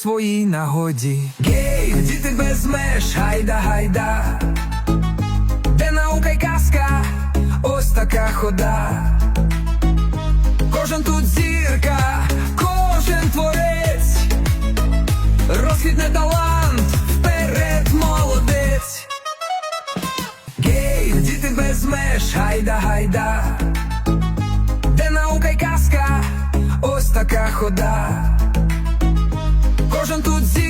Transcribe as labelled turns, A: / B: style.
A: своїй нагоді. Гей, діти без меж, гайда, гайда. Де наука й казка, ось така хода. Кожен тут зірка, кожен творець, розквітне талант, вперед молодець. Гей, діти без меж, гайда, гайда. Де наука й казка, ось така хода. Кожен тут зі